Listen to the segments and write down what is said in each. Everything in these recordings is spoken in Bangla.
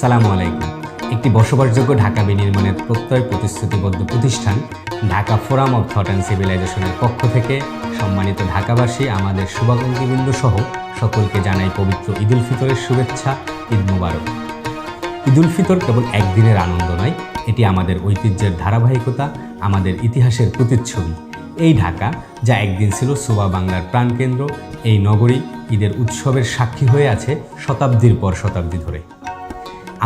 আসসালামু আলাইকুম। একটি বসবাসযোগ্য ঢাকা বিনির্মাণের প্রত্যয় প্রতিশ্রুতিবদ্ধ প্রতিষ্ঠান, Dhaka forum of thought and সিভিলাইজেশনের পক্ষ থেকে সম্মানিত ঢাকাবাসী, আমাদের শুভাকাঙ্ক্ষীবৃন্দ সহ সকলকে জানাই পবিত্র ঈদুল ফিতরের শুভেচ্ছা, ঈদ মুবারক। ঈদুল ফিতর কেবল একদিনের আনন্দ নয়, এটি আমাদের ঐতিহ্যের ধারাবাহিকতা, আমাদের ইতিহাসের প্রতিচ্ছবি। এই ঢাকা, যা একদিন ছিল সুবা বাংলার প্রাণকেন্দ্র, এই নগরী ঈদের উৎসবের সাক্ষী হয়ে আছে শতাব্দীর পর শতাব্দী ধরে।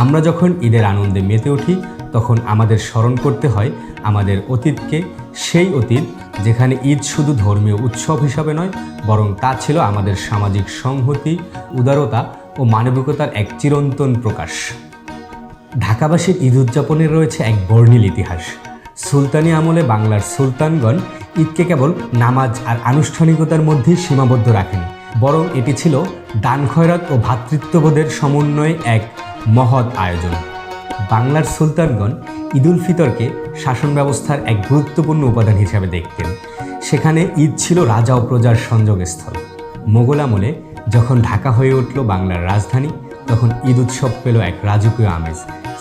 আমরা যখন ঈদের আনন্দে মেতে উঠি, তখন আমাদের স্মরণ করতে হয় আমাদের অতীতকে, সেই অতীত যেখানে ঈদ শুধু ধর্মীয় উৎসব হিসাবে নয়, বরং তা ছিল আমাদের সামাজিক সংহতি, উদারতা ও মানবিকতার এক চিরন্তন প্রকাশ। ঢাকাবাসীর ঈদ উদযাপনের রয়েছে এক বর্ণিল ইতিহাস। সুলতানি আমলে বাংলার সুলতানগণ ঈদকে কেবল নামাজ আর আনুষ্ঠানিকতার মধ্যেই সীমাবদ্ধ রাখেন, বরং এটি ছিল দান খয়রাত ও ভ্রাতৃত্ববোধের সমন্বয়ে এক মহৎ আয়োজন। বাংলার সুলতানগণ ঈদুল ফিতরকে শাসন ব্যবস্থার এক গুরুত্বপূর্ণ উপাদান হিসাবে দেখতেন। সেখানে ঈদ ছিল রাজা ও প্রজার সংযোগস্থল। মোগল আমলে যখন ঢাকা হয়ে উঠল বাংলার রাজধানী, তখন ঈদ উৎসব পেল এক রাজকীয় আমেজ।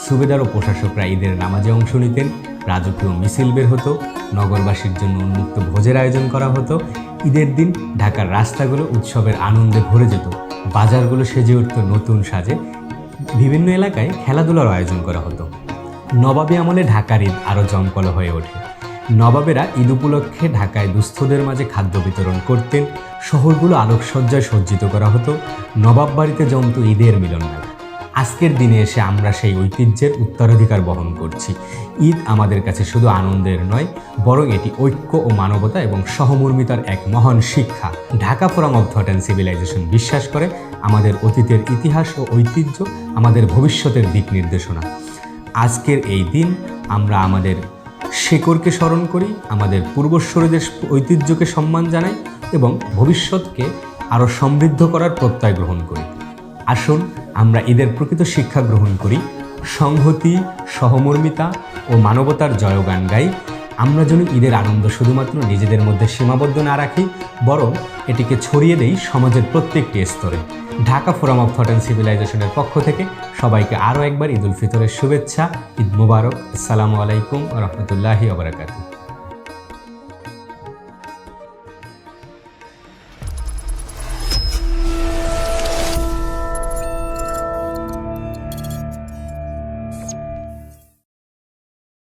সুবেদার ও প্রশাসকরা ঈদের নামাজে অংশ নিতেন, রাজকীয় মিছিল বের হতো, নগরবাসীর জন্য উন্মুক্ত ভোজের আয়োজন করা হতো। ঈদের দিন ঢাকার রাস্তাগুলো উৎসবের আনন্দে ভরে যেত। বাজারগুলো সেজে উঠত নতুন সাজে। বিভিন্ন এলাকায় খেলাধুলার আয়োজন করা হতো। নবাবী আমলে ঢাকার ঈদ আরও জমকল হয়ে ওঠে। নবাবেরা ঈদ উপলক্ষে ঢাকায় দুস্থদের মাঝে খাদ্য বিতরণ করতেন। শহরগুলো আলোকসজ্জায় সজ্জিত করা হতো। নবাব বাড়িতে জমত ঈদের মিলন মেলা আজকের দিনে এসে আমরা সেই ঐতিহ্যের উত্তরাধিকার বহন করছি। ঈদ আমাদের কাছে শুধু আনন্দের নয়, বরং এটি ঐক্য ও মানবতা এবং সহমর্মিতার এক মহান শিক্ষা। Dhaka forum of thought and civilization বিশ্বাস করে, আমাদের অতীতের ইতিহাস ও ঐতিহ্য আমাদের ভবিষ্যতের দিক নির্দেশনা। আজকের এই দিন আমরা আমাদের শেকড়কে স্মরণ করি, আমাদের পূর্বশ্বরীদের ঐতিহ্যকে সম্মান জানাই এবং ভবিষ্যৎকে আরও সমৃদ্ধ করার প্রত্যয় গ্রহণ করি। আসুন আমরা ঈদের প্রকৃত শিক্ষা গ্রহণ করি। সংহতি, সহমর্মিতা ও মানবতার জয়গান গাই। আমরা যেন ঈদের আনন্দ শুধুমাত্র নিজেদের মধ্যে সীমাবদ্ধ না রাখি, বরং এটিকে ছড়িয়ে দেই সমাজের প্রত্যেকটি স্তরে। Dhaka forum of thought and সিভিলাইজেশনের পক্ষ থেকে সবাইকে আরও একবার ঈদুল ফিতরের শুভেচ্ছা, ঈদ মুবারক। আসসালামু আলাইকুম রহমতুল্লাহি আবরাকাতু